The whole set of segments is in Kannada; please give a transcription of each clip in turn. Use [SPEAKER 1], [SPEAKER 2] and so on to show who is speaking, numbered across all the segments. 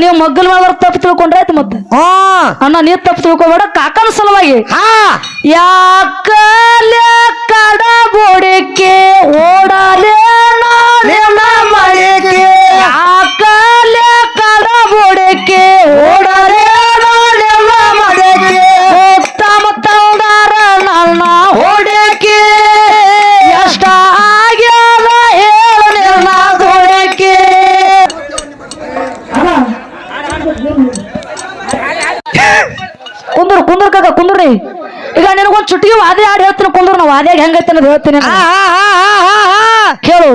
[SPEAKER 1] ನೀವು ಮಗ್ಗಲ್ ಮೇಲೆ ತಪ್ಪು ತಿಳ್ಕೊಂಡ್ರೆ ಆಯ್ತು ಮತ್ತೆ.
[SPEAKER 2] ಆ
[SPEAKER 1] ಅಣ್ಣ ನೀ ತಪ್ಪು ತಿಳ್ಕೊಬೇಡ ಕಾಕನ ಸಲುವಾಗಿ. ಯಾಕಲೆ ಕಡ ಬೋಡಿಕೆ ಓಡಾಲೆ ಯಾಕಲೆ ಕಡ ಬೋಡಿಕೆ ಚುಟ್ಟಿಗೆ ವಾದೆ ಆಡಿ ಹೇಳ್ತೀನಿ ಕುಂದ್ರು ನಾವು ವಾದ್ಯಾಗ ಹೆಂಗೈತೆ ಅನ್ನೋದು ಹೇಳ್ತೀನಿ
[SPEAKER 2] ಹಾ ಹಾ ಹಾ ಹಾ ಹಾ
[SPEAKER 1] ಕೇಳು.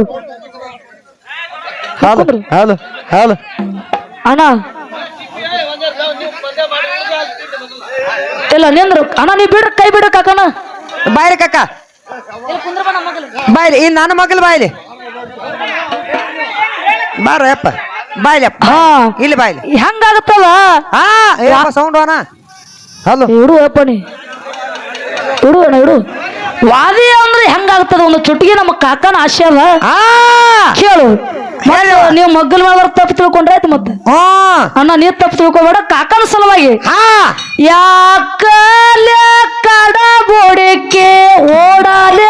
[SPEAKER 2] ಹೌದು ಹೌದು ಹೌದು
[SPEAKER 1] ಅಣ್ಣ. ಇಲ್ಲ ನಿಂದ್ರು. ಅಣ್ಣ ನೀ ಬಿಡ್ರಿ ಕೈ ಬಿಡ್ರಿ ಕಾಕಣ್ಣ.
[SPEAKER 2] ಬಾಯ್ರಿ ಕಾಕ. ಬಾಯ್ಲಿ ಈ ನನ್ನ ಮಗಲ್ ಬಾಯ್ಲಿ. ಬಾರಪ್ಪ ಬಾಯ್ಲಿ ಅಪ್ಪ.
[SPEAKER 1] ಹಾ.
[SPEAKER 2] ಇಲ್ಲಿ ಬಾಯ್ಲಿ.
[SPEAKER 1] ಹೆಂಗಾಗತ್ತದ
[SPEAKER 2] ಹಾ ಸೌಂಡ್ ಅಣ್ಣ. ಹಲೋ
[SPEAKER 1] ಇವರು ಅಪ್ಪ ನೀ. ಇಡು ಅಣ್ಣ ಇಡು. ವಾದಿ ಅಂದ್ರೆ ಹೆಂಗಾಗ್ತದ? ಒಂದು ಚುಟ್ಟಿಗೆ ನಮ್ಮ ಕಾಕನ ಆಶಯ
[SPEAKER 2] ಅಲ್ಲ
[SPEAKER 1] ಕೇಳು. ನೀವು ಮಗ್ಗಲ್ ಮೇಲೆ ತಪ್ಪು ತಿಳ್ಕೊಂಡ್ರೆ ಆಯ್ತು ಮತ್ತೆ.
[SPEAKER 2] ಆ
[SPEAKER 1] ಅಣ್ಣ ನೀ ತಪ್ಪು ತಿಳ್ಕೊಬೇಡ ಕಾಕನ ಸಲುವಾಗಿ. ಯಾಕಲೆ ಕಡ ಬೋಡಿಕೆ ಓಡಾಲೆ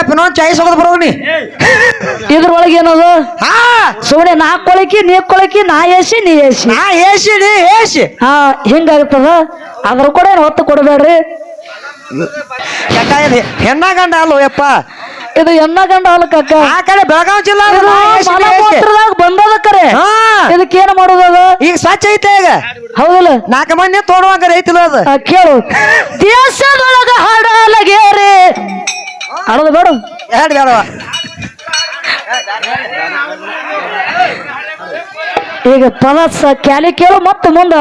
[SPEAKER 2] ಹೋಗಿಯಪ್ಪ ಇನ್ನೊಂದು ಚಾಯ್ಸ್ ಹೋಗೋದು ಬರೋಗ್ನಿ
[SPEAKER 1] ಇದ್ರೊಳಗೆ ಏನದು?
[SPEAKER 2] ಹಾ.
[SPEAKER 1] ಸುಮ್ಮನೆ ನಾ ಕೊಳಕಿ ನೀ ಕೊಳಕಿ ನಾ ಏಸಿ ನೀ ಏಸಿ.
[SPEAKER 2] ನಾ ಏಸಿ ನೀ ಏಸಿ.
[SPEAKER 1] ಹಾ ಹಿಂಗಾಗ್ತದ? ಅದ್ರ ಕೂಡ ಏನು ಹೊತ್ತು ಕೊಡಬೇಡ್ರಿ.
[SPEAKER 2] ಕಾಕ ಇದು ಹೆಣ್ಣ ಗಂಡ ಅಲ್ಲ ಯಪ್ಪ?
[SPEAKER 1] ಇದು ಎಣ್ಣ ಗಂಡ ಅಲ್ಕಕ್ಕ
[SPEAKER 2] ಆ ಕಡೆ ಬೆಳಗಾವಿ ಜಿಲ್ಲಾ
[SPEAKER 1] ಬಂದದ ಕರೆ. ಇದಕ್ಕೇನು ಮಾಡೋದದ
[SPEAKER 2] ಈಗ ಸ್ವಚ್ಛ ಐತೆ ಈಗ.
[SPEAKER 1] ಹೌದಿಲ್ಲ.
[SPEAKER 2] ನಾಲ್ಕು ಮಂದಿ ತೋಡುವಂಗ ಐತಿಲ್ಲ ಅದು.
[SPEAKER 1] ಕೇಳು. ದೇಶದೊಳಗ ಹಾಡಲಗೇರಿ ಹಾಡೋದು ಬೇಡ.
[SPEAKER 2] ಎರಡು ಬೇಡವ.
[SPEAKER 1] ಈಗ ಪದ ಕ್ಯಾಲಿ ಕೇಳು ಮತ್ತೆ ಮುಂದ.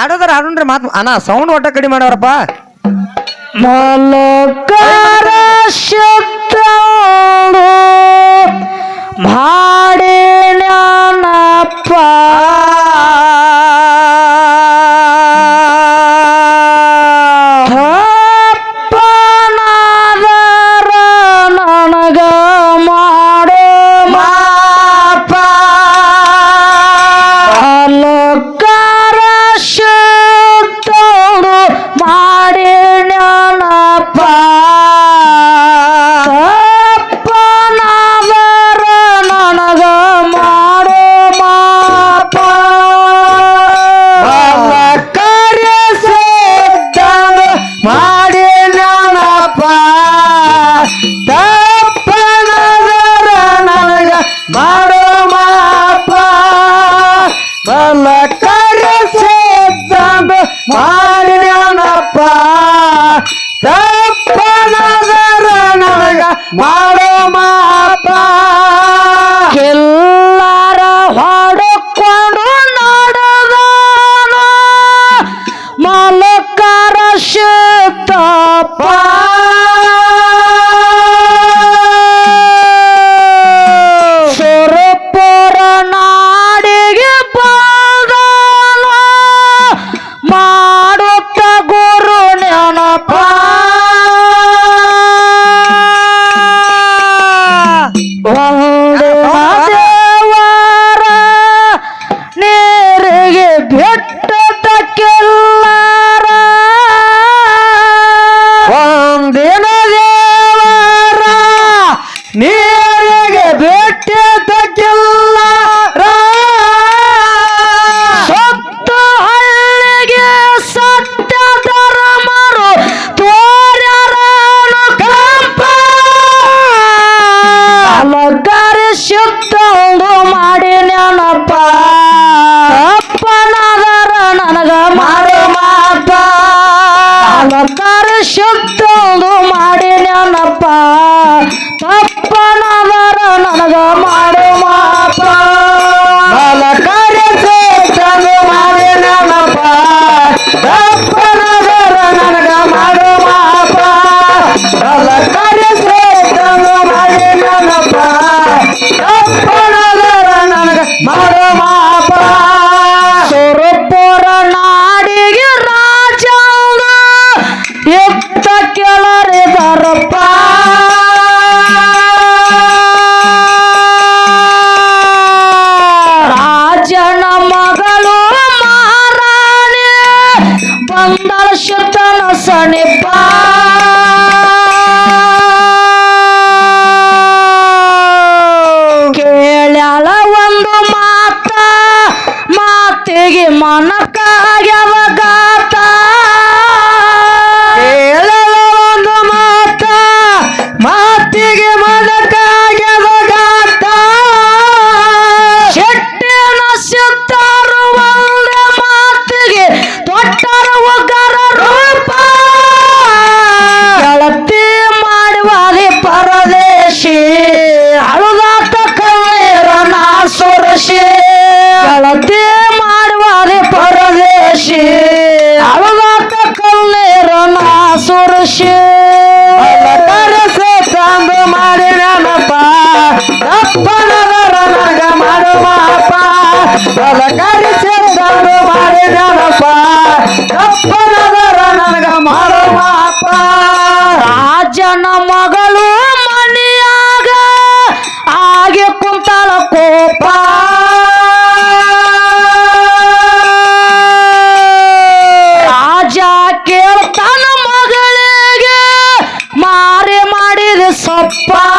[SPEAKER 2] ಆಡೋದ್ರ ಆಡೋಣ್ರಿ ಮಾತು ಅಣ್ಣ ಸೌಂಡ್ ಒಟ್ಟ ಕಡಿಮೆ ಮಾಡವ್ರಪ್ಪ
[SPEAKER 1] ಮಲಕಾರ ಶಕ್ತ ಮಾಡಿಣ್ಯಾನಪ್ಪ বাবা ರಪ್ಪ ರಾಜನ ಮಗಳು ಮಾರಾಣಿ ಬಂದಳ ಶತನ ಸಣಿಪ
[SPEAKER 2] ಖುಷಿ ತಂದು ಮಾಡಿನಪ್ಪ ತಪ್ಪನದರ ನಗ ಮಾಡುವಪ್ಪ ಕರಿಸಿ ತಂದು ಮಾಡಿದನಪ್ಪ ತಪ್ಪನದರ ನನಗ ಮಾಡುವಪ್ಪ
[SPEAKER 1] ರಾಜನ ಮಗಳು ಮನೆಯಾಗ ಆಗಿ ಕುಂತಳ ಕೋಪ. ರಾಜ ಕೇಳ್ತ Opa!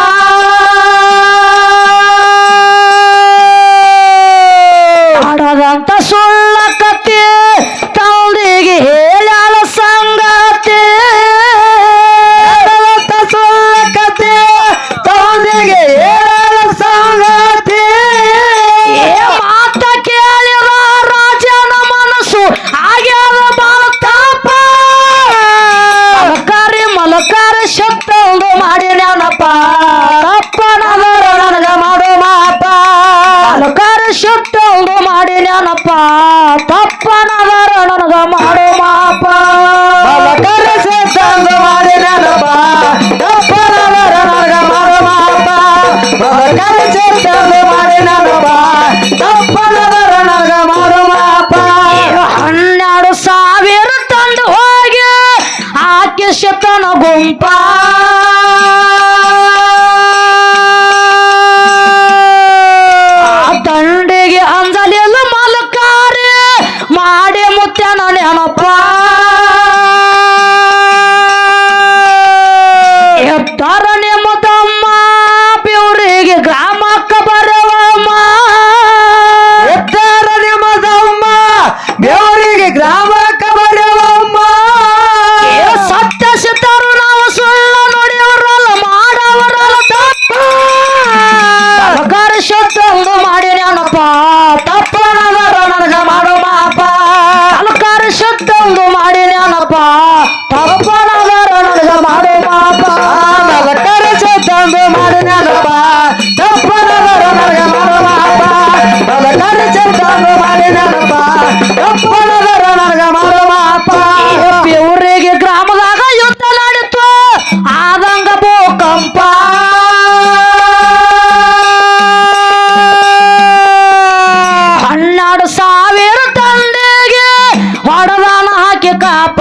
[SPEAKER 1] Bye. ವರದಾನ ಹಾಕಿ ಕಾಪ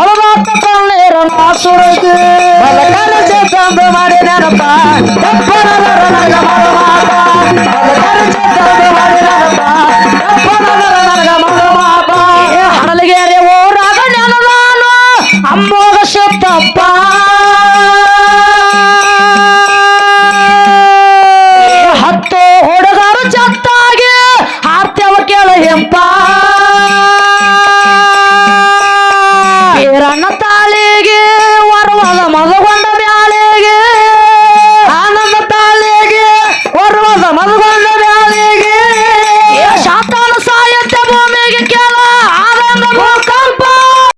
[SPEAKER 1] ಅವಮಾತ ಪಳ್ಳೇರ ಮಾಸುರದು ಬಲಕನ ಚೇತಂದು ಮಾಡಿ ನೆನಪ ತಪ್ಪನ ನರನಗ ಮರಮಾತ ಬಲಕನ ಚೇತಂದು